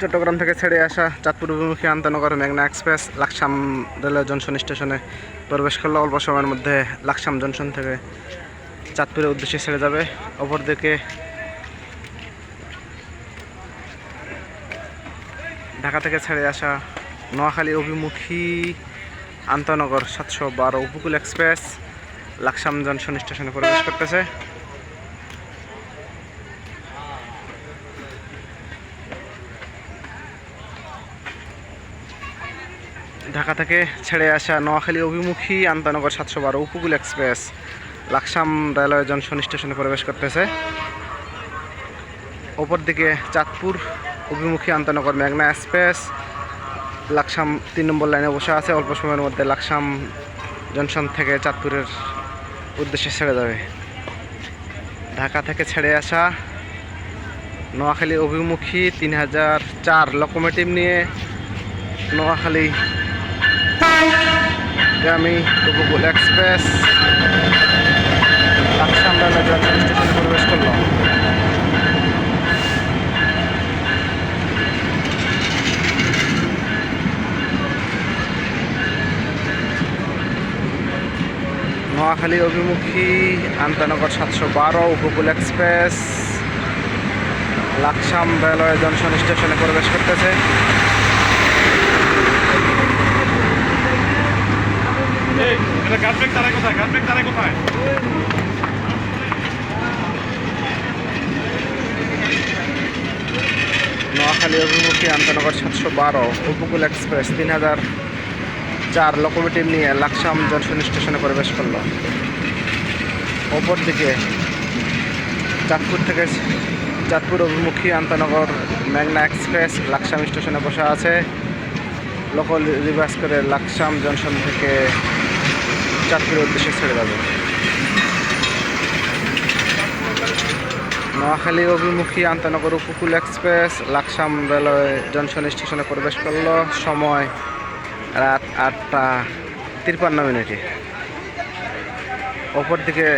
চট্টগ্রাম থেকে ছেড়ে আসা চাঁদপুর অভিমুখী আন্তনগর মেঘনা এক্সপ্রেস লাকসাম রেলওয়ে জংশন স্টেশনে প্রবেশ করল। অল্প সময়ের মধ্যে লাকসাম জংশন থেকে চাঁদপুরের উদ্দেশ্যে ছেড়ে যাবে। অপরদিকে ঢাকা থেকে ছেড়ে আসা নোয়াখালী অভিমুখী আন্তনগর সাতশো বারো উপকূল এক্সপ্রেস লাকসাম জংশন স্টেশনে প্রবেশ করতেছে। ঢাকা থেকে ছেড়ে আসা নোয়াখালী অভিমুখী আন্তনগর সাতশো বারো উপকূল এক্সপ্রেস লাকসাম রেলওয়ে জংশন স্টেশনে প্রবেশ করতেছে। ওপর দিকে চাঁদপুর অভিমুখী আন্তনগর মেঘনা এক্সপ্রেস, লাকসাম তিন নম্বর লাইনে বসে আছে, অল্প সময়ের মধ্যে লাকসাম জংশন থেকে চাঁদপুরের উদ্দেশ্যে ছেড়ে যাবে। ঢাকা থেকে ছেড়ে আসা নোয়াখালী অভিমুখী তিন হাজার চার লোকোমোটিভ নিয়ে নোয়াখালী গামী উপকূল এক্সপ্রেস রেলওয়ে জংশন স্টেশনে প্রবেশ করল। নোয়াখালী অভিমুখী, আন্তনগর সাতশো বারো, উপকূল এক্সপ্রেস, লাকসাম রেলওয়ে জংশন স্টেশনে প্রবেশ করতেছে। কোথায়? নোয়াখালী অভিমুখী আন্তনগর সাতশো বারো, উপকূল এক্সপ্রেস তিন হাজার চার লোকোমোটিভ নিয়ে লাকসাম জংশন স্টেশনে প্রবেশ করল। অপরদিকে চাঁদপুর থেকে চাঁদপুর অভিমুখী আন্তনগর মেঘনা এক্সপ্রেস লাকসাম স্টেশনে বসে আছে। লোকাল রিভার্স করে লাকসাম জংশন থেকে চাঁদপুরের উদ্দেশ্যে ছেড়ে যাবে। নোয়াখালী, অভিমুখী, আন্তনগর, উপকূল এক্সপ্রেস, লাকসাম রেলওয়ে জংশন স্টেশনে প্রবেশ করল। সময় রাত আটটা তিপ্পান্ন মিনিটে। অপরদিকে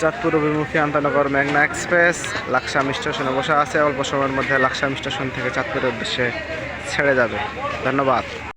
চাঁদপুর, অভিমুখী, আন্তনগর, মেঘনা এক্সপ্রেস, লাকসাম স্টেশনে বসে আছে। অল্প সময়ের মধ্যে লাকসাম স্টেশন থেকে চাঁদপুরের উদ্দেশ্যে ছেড়ে যাবে। ধন্যবাদ।